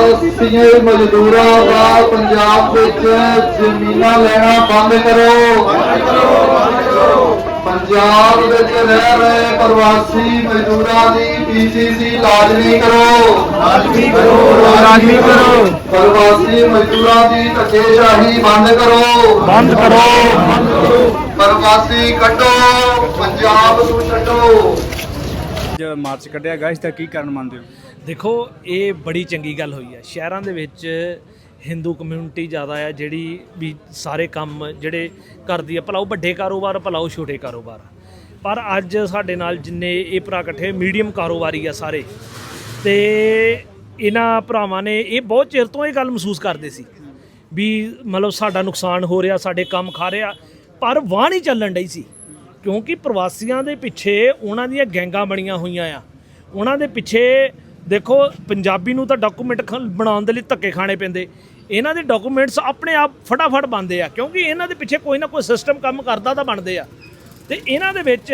Senior ਮਜ਼ਦੂਰਾਂ ਦਾ ਪੰਜਾਬ ਵਿੱਚ ਜ਼ਮੀਨਾਂ ਲੈਣਾ ਬੰਦ ਕਰੋ। ਪੰਜਾਬ ਵਿੱਚ ਰਹਿ ਰਹੇ ਪ੍ਰਵਾਸੀ ਮਜ਼ਦੂਰਾਂ ਦੀ ਪੀਸੀਸੀ ਲਾਜ਼ਮੀ ਕਰੋ। ਲਾਜ਼ਮੀ ਕਰੋ ਲਾਜ਼ਮੀ ਕਰੋ। ਪ੍ਰਵਾਸੀ ਮਜ਼ਦੂਰਾਂ ਦੀ ਧੱਕੇਸ਼ਾਹੀ ਬੰਦ ਕਰੋ। ਬੰਦ ਕਰੋ। ਪ੍ਰਵਾਸੀ ਕੱਢੋ ਪੰਜਾਬ ਨੂੰ ਛੱਡੋ। ਅੱਜ ਮਾਰਚ ਕੱਢਿਆ ਗਿਆ ਇਸ ਦਾ ਕੀ ਕਾਰਨ ਮੰਨਦੇ ਹੋ? ਦੇਖੋ, ਇਹ ਬੜੀ ਚੰਗੀ ਗੱਲ ਹੋਈ ਹੈ। ਸ਼ਹਿਰਾਂ ਦੇ ਵਿੱਚ ਹਿੰਦੂ ਕਮਿਊਨਿਟੀ ਜ਼ਿਆਦਾ ਆ ਜਿਹੜੀ ਵੀ ਸਾਰੇ ਕੰਮ ਜਿਹੜੇ ਕਰਦੀ ਹੈ ਭਲਾ ਉਹ ਵੱਡੇ ਕਾਰੋਬਾਰ ਭਲਾ ਉਹ ਛੋਟੇ ਕਾਰੋਬਾਰ। ਪਰ ਅੱਜ ਸਾਡੇ ਨਾਲ ਜਿੰਨੇ ਇਹ ਭਰਾ ਇਕੱਠੇ ਮੀਡੀਅਮ ਕਾਰੋਬਾਰੀ ਆ ਸਾਰੇ, ਤੇ ਇਹਨਾਂ ਭਰਾਵਾਂ ਨੇ ਇਹ ਬਹੁਤ ਚਿਰ ਤੋਂ ਇਹ ਗੱਲ ਮਹਿਸੂਸ ਕਰਦੇ ਸੀ ਵੀ ਮਤਲਬ ਸਾਡਾ ਨੁਕਸਾਨ ਹੋ ਰਿਹਾ, ਸਾਡੇ ਕੰਮ ਖਾ ਰਿਹਾ, ਪਰ ਵਾਹ ਨਹੀਂ ਚੱਲਣ ਡਈ ਸੀ। ਕਿਉਂਕਿ ਪ੍ਰਵਾਸੀਆਂ ਦੇ ਪਿੱਛੇ ਉਹਨਾਂ ਦੀਆਂ ਗੈਂਗਾਂ ਬਣੀਆਂ ਹੋਈਆਂ ਆ। ਉਹਨਾਂ ਦੇ ਪਿੱਛੇ ਦੇਖੋ, ਪੰਜਾਬੀ ਨੂੰ ਤਾਂ ਡਾਕੂਮੈਂਟ ਬਣਾਉਣ ਦੇ ਲਈ ਧੱਕੇ ਖਾਣੇ ਪੈਂਦੇ। ਇਹਨਾਂ ਦੇ ਡਾਕੂਮੈਂਟਸ ਆਪਣੇ ਆਪ ਫਟਾਫਟ ਬਣਦੇ ਆ, ਕਿਉਂਕਿ ਇਹਨਾਂ ਦੇ ਪਿੱਛੇ ਕੋਈ ਨਾ ਕੋਈ ਸਿਸਟਮ ਕੰਮ ਕਰਦਾ ਤਾਂ ਬਣਦੇ ਆ। ਤੇ ਇਹਨਾਂ ਦੇ ਵਿੱਚ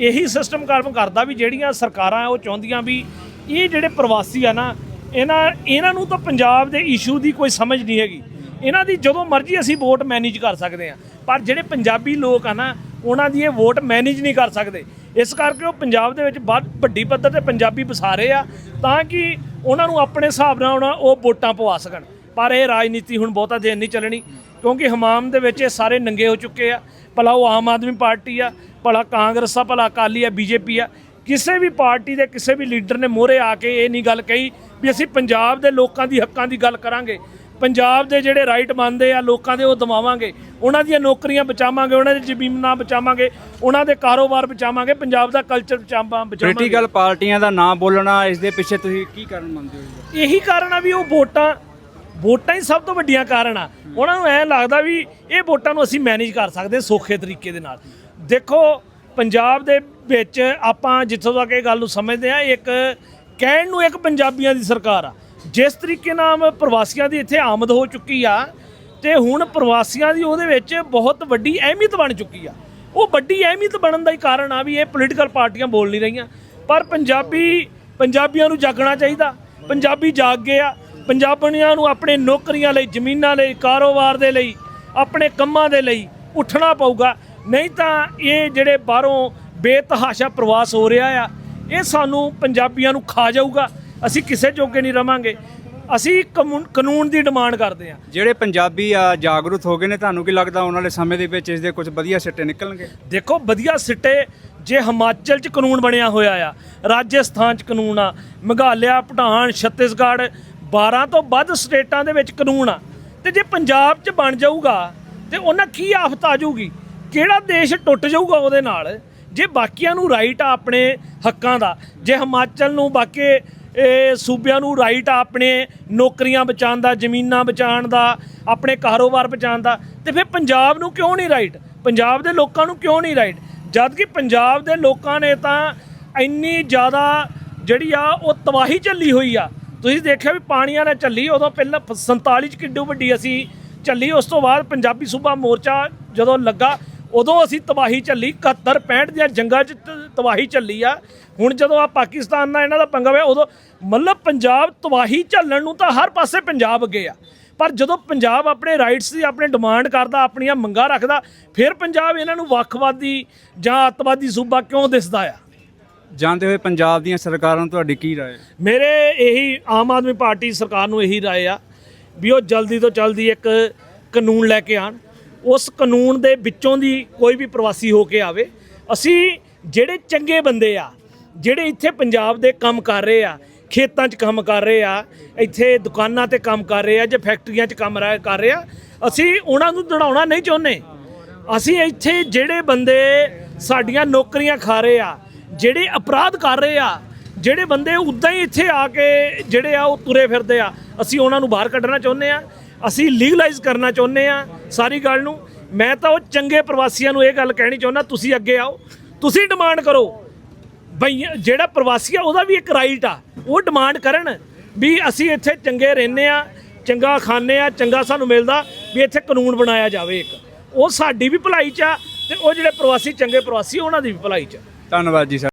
ਇਹੀ ਸਿਸਟਮ ਕੰਮ ਕਰਦਾ ਵੀ ਜਿਹੜੀਆਂ ਸਰਕਾਰਾਂ ਉਹ ਚਾਹੁੰਦੀਆਂ ਵੀ ਇਹ ਜਿਹੜੇ ਪ੍ਰਵਾਸੀ ਆ ਨਾ, ਇਹਨਾਂ ਇਹਨਾਂ ਨੂੰ ਤਾਂ ਪੰਜਾਬ ਦੇ ਇਸ਼ੂ ਦੀ ਕੋਈ ਸਮਝ ਨਹੀਂ ਹੈਗੀ। ਇਹਨਾਂ ਦੀ ਜਦੋਂ ਮਰਜ਼ੀ ਅਸੀਂ ਵੋਟ ਮੈਨੇਜ ਕਰ ਸਕਦੇ ਆ। ਪਰ ਜਿਹੜੇ ਪੰਜਾਬੀ ਲੋਕ ਆ ਨਾ ਉਹਨਾਂ ਦੀ ਇਹ ਵੋਟ ਮੈਨੇਜ ਨਹੀਂ ਕਰ ਸਕਦੇ। ਇਸ ਕਰਕੇ ਉਹ ਪੰਜਾਬ ਦੇ ਵਿੱਚ ਵੱਧ ਵੱਡੀ ਪੱਧਰ ਤੇ ਪੰਜਾਬੀ ਵਸਾ ਰਹੇ ਆ, ਤਾਂ ਕਿ ਉਹਨਾਂ ਨੂੰ ਆਪਣੇ ਹਿਸਾਬ ਨਾਲ ਉਹਨਾਂ ਉਹ ਵੋਟਾਂ ਪਵਾ ਸਕਣ। ਪਰ ਇਹ ਰਾਜਨੀਤੀ ਹੁਣ ਬਹੁਤਾ ਦਿਨ ਨਹੀਂ ਚੱਲਣੀ, ਕਿਉਂਕਿ ਹਮਾਮ ਦੇ ਵਿੱਚ ਇਹ ਸਾਰੇ ਨੰਗੇ ਹੋ ਚੁੱਕੇ ਆ। ਭਲਾ ਉਹ ਆਮ ਆਦਮੀ ਪਾਰਟੀ ਆ, ਭਲਾ ਕਾਂਗਰਸ ਆ, ਭਲਾ ਅਕਾਲੀ ਆ, ਬੀਜੇਪੀ ਆ। ਕਿਸੇ ਵੀ ਪਾਰਟੀ ਦੇ ਕਿਸੇ ਵੀ ਲੀਡਰ ਨੇ ਮੋਹਰੇ ਆ ਕੇ ਇਹ ਨਹੀਂ ਗੱਲ ਕਹੀ ਵੀ ਅਸੀਂ ਪੰਜਾਬ ਦੇ ਲੋਕਾਂ ਦੀ ਹੱਕਾਂ ਦੀ ਗੱਲ ਕਰਾਂਗੇ। ਪੰਜਾਬ ਦੇ ਜਿਹੜੇ ਰਾਈਟ ਮੰਨਦੇ ਆ ਲੋਕਾਂ ਦੇ ਉਹ ਦਵਾਵਾਂਗੇ। ਉਹਨਾਂ ਦੀਆਂ ਨੌਕਰੀਆਂ ਬਚਾਵਾਂਗੇ ਉਹਨਾਂ ਦੀ ਜ਼ਮੀਨਾਂ ਬਚਾਵਾਂਗੇ ਉਹਨਾਂ ਦੇ ਕਾਰੋਬਾਰ ਬਚਾਵਾਂਗੇ ਪੰਜਾਬ ਦਾ ਕਲਚਰ ਬਚਾਵਾਂ ਬਚਾਵਾਂਗੇ। ਪੋਲੀਟੀਕਲ ਪਾਰਟੀਆਂ ਦਾ ਨਾਂ ਬੋਲਣਾ ਇਸ ਦੇ ਪਿੱਛੇ ਤੁਸੀਂ ਕੀ ਕਾਰਨ ਮੰਨਦੇ ਹੋ ਜੀ? ਇਹੀ ਕਾਰਨ ਆ ਵੀ ਉਹ ਵੋਟਾਂ ਵੋਟਾਂ ਹੀ ਸਭ ਤੋਂ ਵੱਡੀਆਂ ਕਾਰਨ ਆ। ਉਹਨਾਂ ਨੂੰ ਐ ਲੱਗਦਾ ਵੀ ਇਹ ਵੋਟਾਂ ਨੂੰ ਅਸੀਂ ਮੈਨੇਜ ਕਰ ਸਕਦੇ ਸੌਖੇ ਤਰੀਕੇ ਦੇ ਨਾਲ। ਦੇਖੋ ਪੰਜਾਬ ਦੇ ਵਿੱਚ ਆਪਾਂ ਜਿੱਥੋਂ ਤੱਕ ਇਹ ਗੱਲ ਨੂੰ ਸਮਝਦੇ ਆ ਇੱਕ ਕਹਿਣ ਨੂੰ ਇੱਕ ਪੰਜਾਬੀਆਂ ਦੀ ਸਰਕਾਰ ਆ। ਜਿਸ ਤਰੀਕੇ ਨਾਲ ਪ੍ਰਵਾਸੀਆਂ ਦੀ ਇੱਥੇ ਆਮਦ ਹੋ ਚੁੱਕੀ ਆ ਤੇ ਹੁਣ ਪ੍ਰਵਾਸੀਆਂ ਦੀ ਉਹਦੇ ਵਿੱਚ ਬਹੁਤ ਵੱਡੀ ਅਹਿਮੀਅਤ ਬਣ ਚੁੱਕੀ ਆ। ਉਹ ਵੱਡੀ ਅਹਿਮੀਅਤ ਬਣਨ ਦਾ ਹੀ ਕਾਰਨ ਆ ਵੀ ਇਹ ਪੋਲੀਟੀਕਲ ਪਾਰਟੀਆਂ ਬੋਲ ਨਹੀਂ ਰਹੀਆਂ। ਪਰ ਪੰਜਾਬੀ, ਪੰਜਾਬੀਆਂ ਨੂੰ ਜਾਗਣਾ ਚਾਹੀਦਾ। ਪੰਜਾਬੀ ਜਾਗ ਗਏ ਆ ਪੰਜਾਬੀਆਂ ਨੂੰ ਆਪਣੇ ਨੌਕਰੀਆਂ ਲਈ, ਜ਼ਮੀਨਾਂ ਲਈ, ਕਾਰੋਬਾਰ ਦੇ ਲਈ, ਆਪਣੇ ਕੰਮਾਂ ਦੇ ਲਈ ਉੱਠਣਾ ਪਊਗਾ। ਨਹੀਂ ਤਾਂ ਇਹ ਜਿਹੜੇ ਬਾਹਰੋਂ ਬੇਤਹਾਸ਼ਾ ਪ੍ਰਵਾਸ ਹੋ ਰਿਹਾ ਆ, ਇਹ ਸਾਨੂੰ ਪੰਜਾਬੀਆਂ ਨੂੰ ਖਾ ਜਾਊਗਾ। ਅਸੀਂ ਕਿਸੇ ਜੋਗੇ ਨਹੀਂ ਰਵਾਂਗੇ। ਅਸੀਂ ਕਾਨੂੰਨ ਦੀ ਡਿਮਾਂਡ ਕਰਦੇ ਆ ਜਿਹੜੇ ਪੰਜਾਬੀ ਆ ਜਾਗਰੂਕ ਹੋ ਗਏ ਨੇ ਤੁਹਾਨੂੰ ਕੀ ਲੱਗਦਾ ਆਉਣ ਵਾਲੇ ਸਮੇਂ ਦੇ ਵਿੱਚ ਇਸ ਦੇ ਕੁਝ ਵਧੀਆ ਸਿੱਟੇ ਨਿਕਲਣਗੇ? ਦੇਖੋ ਵਧੀਆ ਸਿੱਟੇ ਜੇ ਹਿਮਾਚਲ 'ਚ ਕਾਨੂੰਨ ਬਣਿਆ ਹੋਇਆ ਆ ਰਾਜਸਥਾਨ 'ਚ ਕਾਨੂੰਨ ਆ ਮੇਘਾਲਿਆ ਭੂਟਾਨ ਛੱਤੀਸਗੜ੍ਹ 12 ਤੋਂ ਵੱਧ ਸਟੇਟਾਂ ਦੇ ਵਿੱਚ ਕਾਨੂੰਨ ਆ। ਤੇ ਜੇ ਪੰਜਾਬ 'ਚ ਬਣ ਜਾਊਗਾ ਤੇ ਉਹਨਾਂ ਕੀ ਆਫਤ ਆ ਜਾਊਗੀ? ਕਿਹੜਾ ਦੇਸ਼ ਟੁੱਟ ਜਾਊਗਾ ਉਹਦੇ ਨਾਲ? ਜੇ ਬਾਕੀਆਂ ਨੂੰ ਰਾਈਟ ਆ ਆਪਣੇ ਹੱਕਾਂ ਦਾ ਜੇ ਹਿਮਾਚਲ ਨੂੰ ਬਾਕੀ ਇਹ ਸੂਬਿਆਂ ਨੂੰ ਰਾਈਟ ਆ ਆਪਣੇ ਨੌਕਰੀਆਂ ਬਚਾਉਣ ਦਾ, ਜ਼ਮੀਨਾਂ ਬਚਾਉਣ ਦਾ, ਆਪਣੇ ਕਾਰੋਬਾਰ ਬਚਾਉਣ ਦਾ। ਤੇ ਫਿਰ ਪੰਜਾਬ ਨੂੰ ਕਿਉਂ ਨਹੀਂ ਰਾਈਟ ਪੰਜਾਬ ਦੇ ਲੋਕਾਂ ਨੂੰ ਕਿਉਂ ਨਹੀਂ ਰਾਈਟ ਜਦ ਕਿ ਪੰਜਾਬ ਦੇ ਲੋਕਾਂ ਨੇ ਤਾਂ ਇੰਨੀ ਜ਼ਿਆਦਾ ਜਿਹੜੀ ਆ, ਉਹ ਤਬਾਹੀ ਚੱਲੀ ਹੋਈ ਆ। ਤੁਸੀਂ ਦੇਖਿਆ ਵੀ ਪਾਣੀਆਂ ਨੇ ਚੱਲੀ ਉਦੋਂ ਪਹਿਲਾਂ 47 ਚ ਕਿੱਡੂ ਵੱਡੀ ਅਸੀਂ ਚੱਲੀ ਉਸ ਤੋਂ ਬਾਅਦ ਪੰਜਾਬੀ ਸੂਬਾ ਮੋਰਚਾ ਜਦੋਂ ਲੱਗਾ, ਉਦੋਂ ਅਸੀਂ ਤਬਾਹੀ ਚੱਲੀ 71 65 ਦੀਆਂ ਜੰਗਾਂ 'ਚ ਤਬਾਹੀ ਚੱਲੀ ਆ। ਹੁਣ ਜਦੋਂ ਆ ਪਾਕਿਸਤਾਨ ਨਾਲ ਇਹਨਾਂ ਦਾ ਪੰਗਾ ਹੋਇਆ ਉਦੋਂ ਮਤਲਬ ਪੰਜਾਬ ਤਬਾਹੀ ਝੱਲਣ ਨੂੰ ਤਾਂ ਹਰ ਪਾਸੇ ਪੰਜਾਬ ਅੱਗੇ ਆ। ਪਰ ਜਦੋਂ ਪੰਜਾਬ ਆਪਣੇ ਰਾਈਟਸ ਦੀ ਆਪਣੇ ਡਿਮਾਂਡ ਕਰਦਾ ਆਪਣੀਆਂ ਮੰਗਾਂ ਰੱਖਦਾ ਫਿਰ ਪੰਜਾਬ ਇਹਨਾਂ ਨੂੰ ਵੱਖਵਾਦੀ ਜਾਂ ਅੱਤਵਾਦੀ ਸੂਬਾ ਕਿਉਂ ਦਿਸਦਾ ਆ? ਜਾਂਦੇ ਹੋਏ ਪੰਜਾਬ ਦੀਆਂ ਸਰਕਾਰਾਂ ਨੂੰ ਤੁਹਾਡੀ ਕੀ ਰਾਏ? ਮੇਰੇ ਇਹੀ ਆਮ ਆਦਮੀ ਪਾਰਟੀ ਸਰਕਾਰ ਨੂੰ ਇਹੀ ਰਾਏ ਆ ਵੀ ਉਹ ਜਲਦੀ ਤੋਂ ਜਲਦੀ ਇੱਕ ਕਾਨੂੰਨ ਲੈ ਕੇ ਆਣ ਉਸ ਕਾਨੂੰਨ ਦੇ ਵਿੱਚੋਂ ਦੀ ਕੋਈ ਵੀ ਪ੍ਰਵਾਸੀ ਹੋ ਕੇ ਆਵੇ। ਅਸੀਂ ਜਿਹੜੇ ਚੰਗੇ ਬੰਦੇ ਆ, ਜਿਹੜੇ ਇੱਥੇ ਪੰਜਾਬ ਦੇ ਕੰਮ ਕਰ ਰਹੇ ਆ, ਖੇਤਾਂ 'ਚ ਕੰਮ ਕਰ ਰਹੇ ਆ, ਇੱਥੇ ਦੁਕਾਨਾਂ ਤੇ ਕੰਮ ਕਰ ਰਹੇ ਆ ਜਾਂ ਫੈਕਟਰੀਆਂ 'ਚ ਕੰਮ ਰਾ- ਕਰ ਰਹੇ ਆ, ਅਸੀਂ ਉਹਨਾਂ ਨੂੰ ਦੜਾਉਣਾ ਨਹੀਂ ਚਾਹੁੰਦੇ। ਅਸੀਂ ਇੱਥੇ ਜਿਹੜੇ ਬੰਦੇ ਸਾਡੀਆਂ ਨੌਕਰੀਆਂ ਖਾ ਰਹੇ ਆ, ਜਿਹੜੇ ਅਪਰਾਧ ਕਰ ਰਹੇ ਆ, ਜਿਹੜੇ ਬੰਦੇ ਉਦਾਂ ਹੀ ਇੱਥੇ ਆ ਕੇ ਜਿਹੜੇ ਆ ਉਹ ਤੁਰੇ ਫਿਰਦੇ ਆ, ਅਸੀਂ ਉਹਨਾਂ ਨੂੰ ਬਾਹਰ ਕੱਢਣਾ ਚਾਹੁੰਦੇ ਆ, ਅਸੀਂ ਲੀਗਲਾਈਜ਼ ਕਰਨਾ ਚਾਹੁੰਦੇ ਆ ਸਾਰੀ ਗੱਲ ਨੂੰ। ਮੈਂ ਤਾਂ ਉਹ ਚੰਗੇ ਪ੍ਰਵਾਸੀਆਂ ਨੂੰ ਇਹ ਗੱਲ ਕਹਿਣੀ ਚਾਹੁੰਦਾ, ਤੁਸੀਂ ਅੱਗੇ ਆਓ। ਤੁਸੀਂ ਡਿਮਾਂਡ ਕਰੋ। ਬਈ, ਜਿਹੜਾ ਪ੍ਰਵਾਸੀ ਆ, ਉਹਦਾ ਵੀ ਇੱਕ ਰਾਈਟ ਆ। ਉਹ ਡਿਮਾਂਡ ਕਰਨ ਵੀ ਅਸੀਂ ਇੱਥੇ ਚੰਗੇ ਰਹਿੰਦੇ ਆ, ਚੰਗਾ ਖਾਂਦੇ ਆ, ਚੰਗਾ ਸਾਨੂੰ ਮਿਲਦਾ ਵੀ ਇੱਥੇ ਕਾਨੂੰਨ ਬਣਾਇਆ ਜਾਵੇ ਇੱਕ। ਉਹ ਸਾਡੀ ਵੀ ਭਲਾਈ ਚ ਆ ਤੇ ਉਹ ਜਿਹੜੇ ਪ੍ਰਵਾਸੀ, ਚੰਗੇ ਪ੍ਰਵਾਸੀ ਉਹਨਾਂ ਦੀ ਵੀ ਭਲਾਈ ਚ ਆ। ਧੰਨਵਾਦ ਜੀ ਸਰ।